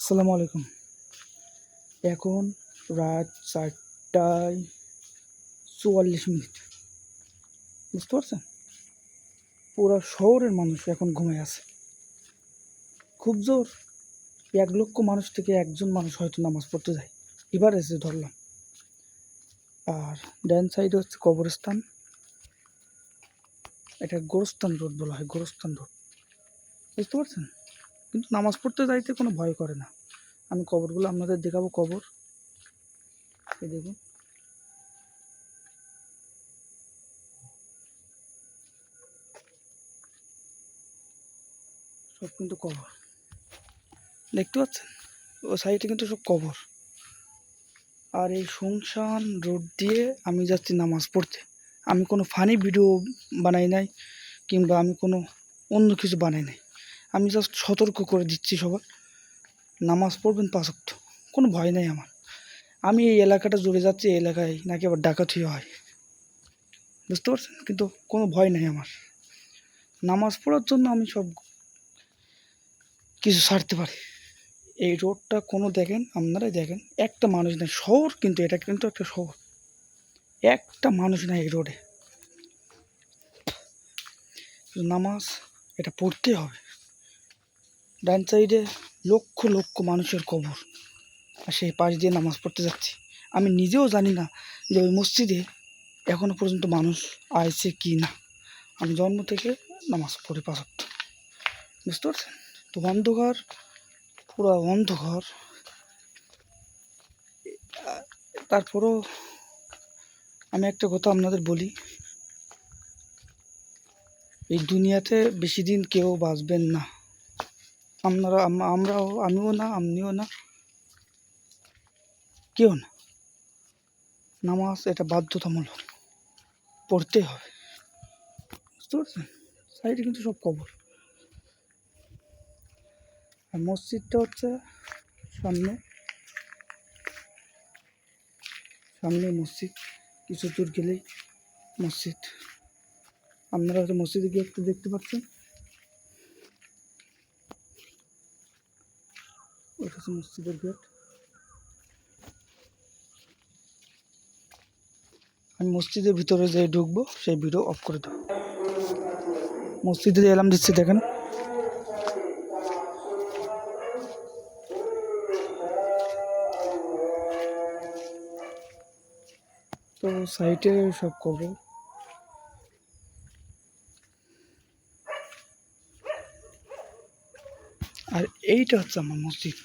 আসসালামু আলাইকুম। এখন রাত চারটায় চুয়াল্লিশ মিনিট। বুঝতে পারছেন? পুরো শহরের মানুষ এখন ঘুমিয়ে আছে। খুব জোর। এক লক্ষ মানুষ থেকে একজন মানুষ হয়তো নামাজ পড়তে যায়। এবার এসে ধরলাম। আর ডান সাইডে হচ্ছে কবরস্থান। এটা গোরস্থান রোড বলা হয়, গোরস্থান রোড। বুঝতে পারছেন? কিন্তু নামাজ পড়তে যাইতে কোনো ভয় করে না। আমি কবরগুলো আপনাদের দেখাবো, কবর। দেখুন। সব কিন্তু কবর। দেখতে পাচ্ছেন? ও সাইডে কিন্তু সব কবর। আর এই শুনশান রোড দিয়ে আমি যাচ্ছি নামাজ পড়তে। আমি কোনো ফানি ভিডিও বানাই নাই, কিংবা আমি কোনো অন্য কিছু বানাই নাই। আমি জাস্ট সতর্ক করে দিচ্ছি সবার। নামাজ পড়বেন পাঁচক্ত কোনো ভয় নেই আমার। আমি এই এলাকাটা জুড়ে যাচ্ছি, এই এলাকায় নাকি আবার ডাকাতি হয়। বুঝতে পারছেন? কিন্তু কোনো ভয় নেই আমার। নামাজ পড়ার জন্য আমি সব কিছু ছাড়তে পারি। এই রোডটা কোনো দেখেন, আপনারাই দেখেন, একটা মানুষ নেই। শহর কিন্তু, এটা কিন্তু একটা শহর। একটা মানুষ নাই এই রোডে। নামাজ, এটা পড়তে হবে। ডান সাইডে লক্ষ লক্ষ মানুষের কবর। আর সেই পাশ দিয়ে নামাজ পড়তে যাচ্ছি। আমি নিজেও জানি না যে ওই মসজিদে এখনও পর্যন্ত মানুষ আইছে কি না। আমি জন্ম থেকে নামাজ পড়ি পাঁচ ওয়াক্ত। বুঝতে পারছেন? তো অন্ধকার, পুরো অন্ধকার। তারপরও আমি একটা কথা আপনাদের বলি। এই দুনিয়াতে বেশি দিন কেউ বাঁচবেন না। আপনারা আমরাও, আমিও না আপনিও না। কেউ না। নামাজ এটা বাধ্যতামূলক। পড়তে হবে। বুঝতে পারছেন? সাইডে কিন্তু সব কবর। আর মসজিদটা হচ্ছে সামনে। সামনে মসজিদ। কিছু দূর গেলেই মসজিদ। আপনারা হয়তো মসজিদে গিয়ে একটু দেখতে পাচ্ছেন। ওইটা হচ্ছে মসজিদের গেট। আমি মসজিদের ভিতরে যে ঢুকবো, সেই ভিডিও অফ করে দেবো। মসজিদে এলাম দিচ্ছি, দেখেন। তো সাইটে সব কবর আর এইটা হচ্ছে আমার মসজিদ।